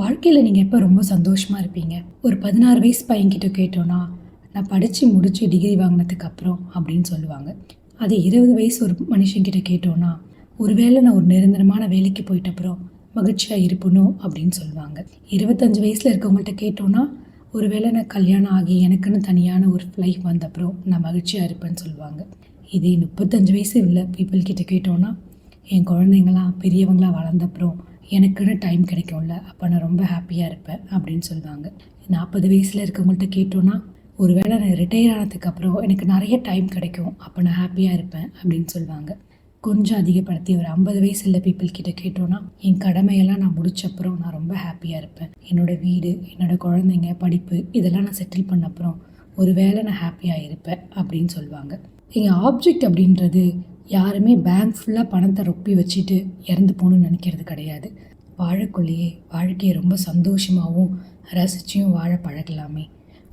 வாழ்க்கையில் நீங்கள் எப்போ ரொம்ப சந்தோஷமாக இருப்பீங்க? ஒரு பதினாறு வயசு பையன்கிட்ட கேட்டோன்னா நான் படித்து முடித்து டிகிரி வாங்கினதுக்கு அப்புறம் அப்படின்னு சொல்லுவாங்க. அதே இருபது வயசு ஒரு மனுஷங்கிட்ட கேட்டோன்னா ஒருவேளை நான் ஒரு நிரந்தரமான வேலைக்கு போயிட்ட அப்புறம் மகிழ்ச்சியாக இருப்பணும் அப்படின்னு சொல்லுவாங்க. இருபத்தஞ்சி வயசில் இருக்கவங்கள்ட்ட கேட்டோன்னா ஒருவேளை நான் கல்யாணம் ஆகி எனக்குன்னு தனியான ஒரு லைஃப் வந்தப்புறம் நான் மகிழ்ச்சியாக இருப்பேன்னு சொல்லுவாங்க. இதே முப்பத்தஞ்சு வயசு உள்ள பீப்புள்கிட்ட கேட்டோன்னா என் குழந்தைங்களாம் பெரியவங்களாம் வளர்ந்தப்புறம் எனக்குன்னு டைம் கிடைக்கும்ல அப்போ நான் ரொம்ப ஹாப்பியாக இருப்பேன் அப்படின்னு சொல்லுவாங்க. நாற்பது வயசில் இருக்கவங்கள்ட்ட கேட்டோன்னா ஒருவேளை நான் ரிட்டையர் ஆனதுக்கப்புறம் எனக்கு நிறைய டைம் கிடைக்கும் அப்போ நான் ஹாப்பியாக இருப்பேன் அப்படின்னு சொல்லுவாங்க. கொஞ்சம் அதிகப்படுத்தி ஒரு ஐம்பது வயசு இல்லை பீப்புள் கிட்ட கேட்டோன்னா என் கடமையெல்லாம் நான் முடிச்சப்பறம் நான் ரொம்ப ஹாப்பியாக இருப்பேன். என்னோடய வீடு என்னோடய குழந்தைங்க படிப்பு இதெல்லாம் நான் செட்டில் பண்ண அப்புறம் ஒரு வேளை நான் ஹாப்பியாக இருப்பேன் அப்படின்னு சொல்லுவாங்க. எங்கள் ஆப்ஜெக்ட் அப்படின்றது யாருமே பேங்க் ஃபுல்லாக பணத்தை ரொப்பி வச்சுட்டு இறந்து போகணும்னு நினைக்கிறது கிடையாது. வாழக்குள்ளேயே வாழ்க்கையை ரொம்ப சந்தோஷமாகவும் ரசிச்சியும் வாழ பழகலாமே.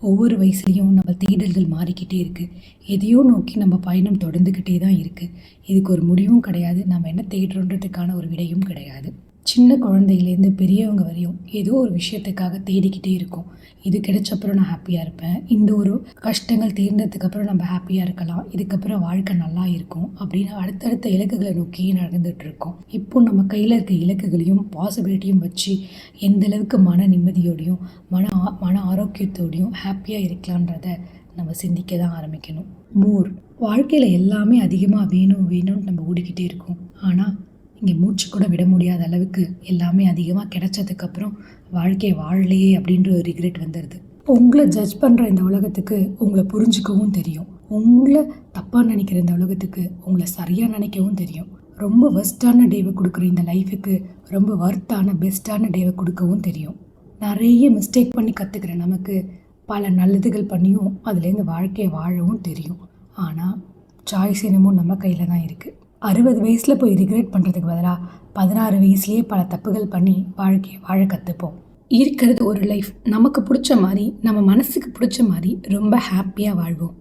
ஒவ்வொரு வயசுலேயும் நம்ம தேடல்கள் மாறிக்கிட்டே இருக்குது எதையோ நோக்கி நம்ம பயணம் தொடர்ந்துக்கிட்டே தான் இருக்குது இதுக்கு ஒரு முடிவும் கிடையாது. நம்ம என்ன தேடுறோன்றதுக்கான ஒரு விடையும் கிடையாது. சின்ன குழந்தையிலேருந்து பெரியவங்க வரையும் ஏதோ ஒரு விஷயத்துக்காக தேடிக்கிட்டே இருக்கும். இது கிடைச்சப்பறம் நான் ஹாப்பியாக இருப்பேன். இந்த ஒரு கஷ்டங்கள் தீர்ந்ததுக்கப்புறம் நம்ம ஹாப்பியாக இருக்கலாம். இதுக்கப்புறம் வாழ்க்கை நல்லா இருக்கும் அப்படின்னு அடுத்தடுத்த இலக்குகளை நோக்கி நடந்துட்டு இருக்கோம் இப்போ நம்ம கையில் இருக்க இலக்குகளையும் பாசிபிலிட்டியும் வச்சு எந்த அளவுக்கு மன நிம்மதியோடையும் மன ஆ- மன ஆரோக்கியத்தோடையும் ஹாப்பியாக இருக்கலான்றத நம்ம சிந்திக்க தான் ஆரம்பிக்கணும். மூர் வாழ்க்கையில் எல்லாமே அதிகமாக வேணும் வேணும்னு நம்ம ஓடிக்கிட்டே இருக்கோம். ஆனால் இங்கே மூச்சு கூட விட முடியாத அளவுக்கு எல்லாமே அதிகமாக கிடைச்சதுக்கப்புறம் வாழ்க்கையை வாழலையே அப்படின்ற ஒரு ரிக்ரெட் வந்துடுது உங்களை ஜட்ஜ் பண்ணுற இந்த உலகத்துக்கு உங்களை புரிஞ்சுக்கவும் தெரியும். உங்களை தப்பாக நினைக்கிற இந்த உலகத்துக்கு உங்களை சரியாக நினைக்கவும் தெரியும். ரொம்ப ஒர்ஸ்டான டேவை கொடுக்குற இந்த லைஃபுக்கு ரொம்ப ஒர்த்தான பெஸ்ட்டான டேவை கொடுக்கவும் தெரியும். நிறைய மிஸ்டேக் பண்ணி கற்றுக்கிற நமக்கு பல நல்லதுகள் பண்ணியும் அதுலேருந்து வாழ்க்கையை வாழவும் தெரியும். ஆனால் சாய்ஸ் என்னமோ நம்ம கையில் தான் இருக்குது அறுபது வயசில் போய் ரிக்ரெட் பண்ணுறதுக்கு பதிலாக பதினாறு வயசுலேயே பல தப்புகள் பண்ணி வாழ்க்கையை வாழ கற்றுப்போம் இருக்கிறது ஒரு லைஃப் நமக்கு பிடிச்ச மாதிரி நம்ம மனசுக்கு பிடிச்ச மாதிரி ரொம்ப ஹாப்பியாக வாழ்வோம்.